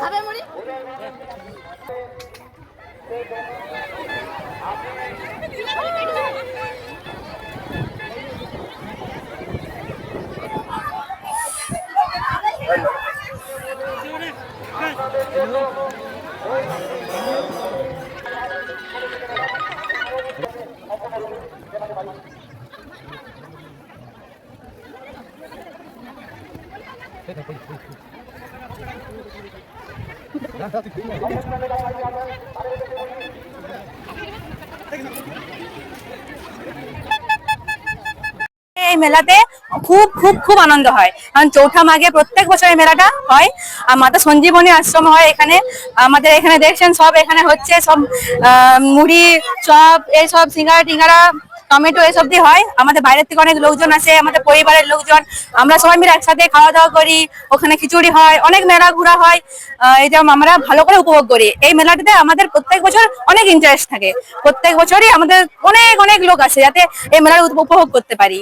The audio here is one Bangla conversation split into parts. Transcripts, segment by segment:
খাবে মুড়ি? এই মেলাতে খুব খুব খুব আনন্দ হয়। কারণ চৌঠা মাঘে প্রত্যেক বছর এই মেলাটা হয়। আর মাতা সঞ্জীবনী আশ্রম হয় এখানে। আমাদের এখানে দেখছেন সব এখানে হচ্ছে সব মুড়ি, চপ এইসব সিঙ্গারা টিঙ্গারা টমেটো এসব দিয়ে হয়। আমাদের বাইরের থেকে অনেক লোকজন আসে আমাদের পরিবারের লোকজন। আমরা সবাই মিলে একসাথে খাওয়া দাওয়া করি ওখানে খিচুড়ি হয় অনেক মেলা ঘোরা হয়। এটা আমরা ভালো করে উপভোগ করি। এই মেলাটাতে আমাদের প্রত্যেক বছর অনেক ইন্টারেস্ট থাকে। প্রত্যেক বছরই আমাদের অনেক অনেক লোক আসে যাতে এই মেলার উপভোগ করতে পারি।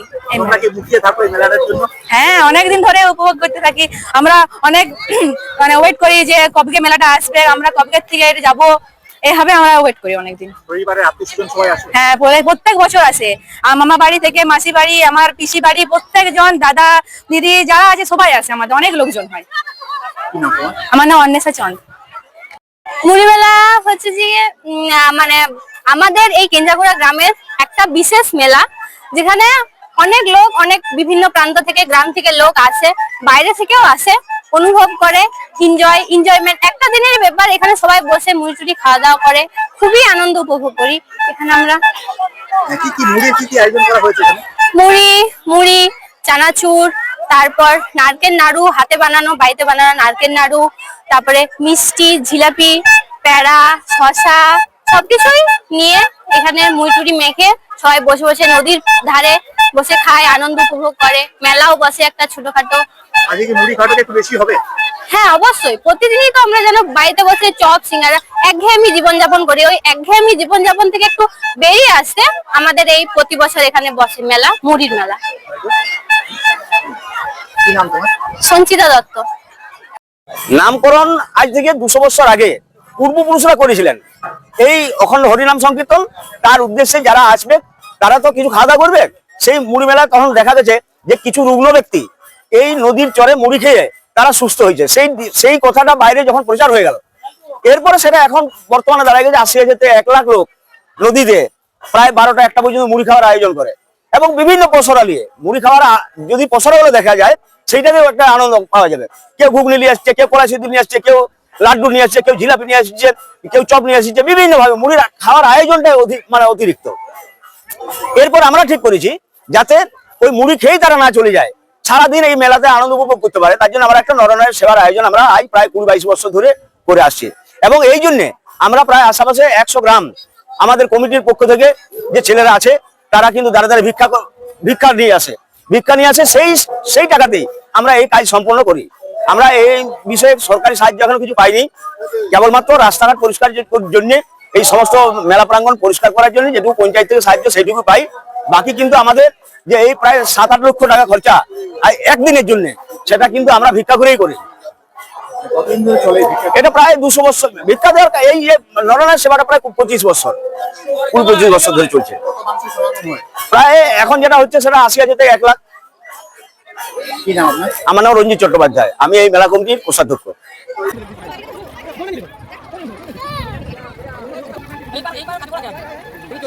হ্যাঁ অনেকদিন ধরে উপভোগ করতে থাকি। আমরা অনেক মানে ওয়েট করি যে কবে মেলাটা আসবে আমরা কবে থেকে যাব এইভাবে আমরা ওয়েট করি অনেকদিন। হ্যাঁ প্রত্যেক- বছর আসে। আর মামা বাড়ি থেকে মাসি বাড়ি আমার পিসি বাড়ি প্রত্যেকজন দাদা দিদি যারা আছে সবাই আসে আমাদের। অনেক লোকজন হয়। আমার নাম অন্বেষা চন্দ। মুড়ি মেলা হচ্ছে যে মানে আমাদের এই কেন্দ্রাগুড়া গ্রামের একটা বিশেষ মেলা যেখানে অনেক লোক অনেক বিভিন্ন প্রান্ত থেকে গ্রাম থেকে লোক আসে বাইরে থেকেও আসে। অনুভব করে এনজয় এনজয়মেন্ট একটা দিনের ব্যাপার এখানে সবাই বসে মুড়ি খাওয়া দাওয়া করে। খুবই আনন্দ উপভোগ করি। এখানে আমরা হ্যাঁ, কি কি মুড়ির কি কি আয়োজন করা হয়েছে এখানে? মুড়ি মুড়ি চানাচুর তারপর নারকেল নাড়ু হাতে বানানো বাড়িতে বানানো নারকেল নাড়ু তারপরে মিষ্টি জিলাপি প্যাড়া শশা সবকিছুই নিয়ে এখানে মুড়ি মেখে সবাই বসে বসে নদীর ধারে বসে খায় আনন্দ উপভোগ করে। মেলাও বসে একটা ছোটখাটো আজকে কি মুড়ি খাওয়াটা একটু বেশি হবে? হ্যাঁ অবশ্যই। প্রতিদিনই তো আমরা যেন বাড়িতে বসে চপ সিঙ্গারা একঘেয়েমি জীবনযাপন করি। ওই একঘেয়েমি জীবনযাপন থেকে একটু বেরিয়ে আসতে আমাদের এই প্রতি বছর এখানে বসে মেলা মুড়ির মেলা। কি নাম তোমার? সঞ্চিতা দত্ত। নামকরণ আজ থেকে দুশো বছর আগে পূর্বপুরুষরা করেছিলেন। এই অখণ্ড হরিনাম সংকীর্তন তার উদ্দেশ্যে যারা আসবে তারা তো কিছু খাওয়া দাওয়া করবে? সেই মুড়ি মেলা তখন দেখা গেছে যে কিছু রুগ্ন ব্যক্তি এই নদীর চরে মুড়ি খেয়ে তারা সুস্থ হয়েছে সেই সেই কথাটা বাইরে যখন প্রচার হয়ে গেল, এরপরে সেটা এখন বর্তমানে দাঁড়ায় গেছে আশি হাজার থেকে এক লাখ লোক নদীতে প্রায় বারোটা একটা পর্যন্ত মুড়ি খাওয়ার আয়োজন করে। এবং বিভিন্ন পসরা নিয়ে মুড়ি খাওয়ার যদি পসরা গুলো দেখা যায় সেইটাতেও একটা আনন্দ পাওয়া যাবে। কেউ ঘুগনি নিয়ে আসছে, কেউ কড়াই নিয়ে আসছে, কেউ লাড্ডু নিয়ে আসছে, কেউ জিলাপি নিয়ে আসছে, কেউ চপ নিয়ে আসছে বিভিন্ন ভাবে মুড়ির খাওয়ার আয়োজনটা অধিক মানে অতিরিক্ত। এরপর আমরা ঠিক করেছি, যাতে ওই মুড়ি খেয়েই তারা না চলে যায়। সারাদিন এই মেলাতে আনন্দ উপভোগ করতে পারে। তার জন্য আমরা একটা নরনারী সেবার আয়োজন আমরা আজ প্রায় কুড়ি বাইশ বছর ধরে করে আসছি। এবং এই জন্য আমরা প্রায় আশেপাশে একশো গ্রাম আমাদের কমিটির পক্ষ থেকে যে ছেলেরা আছে, তারা কিন্তু দাঁড়া দাঁড়িয়ে ভিক্ষা ভিক্ষা নিয়ে আসে। ভিক্ষা নিয়ে আসে সেই সেই টাকাতেই আমরা এই কাজ সম্পন্ন করি। আমরা এই বিষয়ে সরকারি সাহায্য এখনও কিছু পাইনি। কেবলমাত্র রাস্তাঘাট পরিষ্কার জন্য, এই সমস্ত মেলা প্রাঙ্গণ পরিষ্কার করার জন্য যেটুকু পঞ্চায়েত থেকে সাহায্য সেটুকু পাই। বাকি কিন্তু আমাদের যে এই প্রায় সাত আট লক্ষ টাকা খরচা একদিনের জন্য সেটা কিন্তু আমরা ভিক্ষা করেই করি। চলে? এটা প্রায় দুশো বছর ভিক্ষা দেওয়ার এই যে নরনাথ সেবাটা প্রায় পঁচিশ বছর কুড়ি পঁচিশ বছর ধরে চলছে? প্রায় এখন যেটা হচ্ছে সেটা আশি হাজার থেকে এক লাখ। কি নাম আপনার? আমার নাম রঞ্জিত চট্টোপাধ্যায় আমি এই মেলা কমিটির কোষাধ্যক্ষ। এই তো